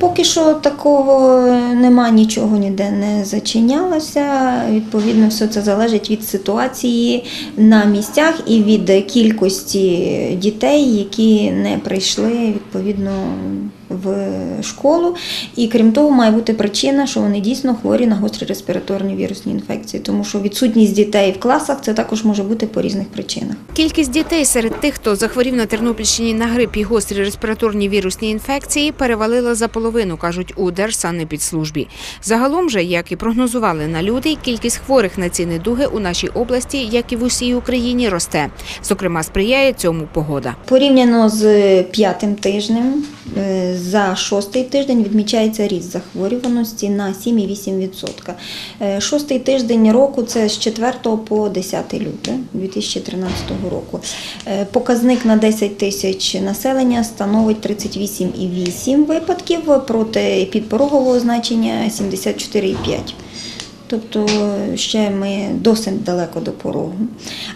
Поки що такого нема, нічого ніде не зачинялося. Відповідно, все це залежить від ситуації на місцях і від кількості дітей, які не прийшли відповідно в школу. І крім того, має бути причина, що вони дійсно хворі на гострі респіраторні вірусні інфекції, тому що відсутність дітей в класах це також може бути по різних причинах. Кількість дітей серед тих, хто захворів на Тернопільщині на грип і гострі респіраторні вірусні інфекції, перевалила за половину, кажуть у Держсанепідслужбі. Загалом же, як і прогнозували на люди, кількість хворих на ці недуги у нашій області, як і в усій Україні, росте. Зокрема, сприяє цьому погода. Порівняно з п'ятим тижнем, е, за шостий тиждень відмічається ріст захворюваності на 7,8%. Е, Шостий тиждень року це з 4 по 10 люте 2013 року. Е, Показник на 10 тисяч населення становить 38,8 випадків проти підпорогового значення 74,5. Тобто ще ми досить далеко до порогу.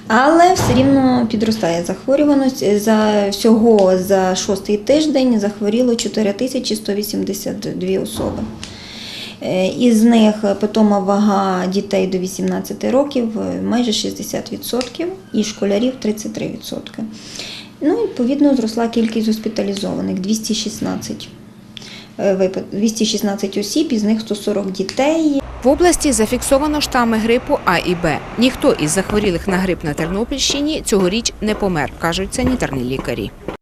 Але все рівно підростає захворюваність. За всього за шостий тиждень захворіло 4182 особи. Е, Із них питома вага дітей до 18 років е, майже 60% і школярів 33%. Ну, відповідно, зросла кількість госпіталізованих 216 е, 216 осіб, із них 140 дітей. В області зафіксовано штами грипу А і Б. Ніхто із захворілих на грип на Тернопільщині цьогоріч не помер, кажуть санітарні лікарі.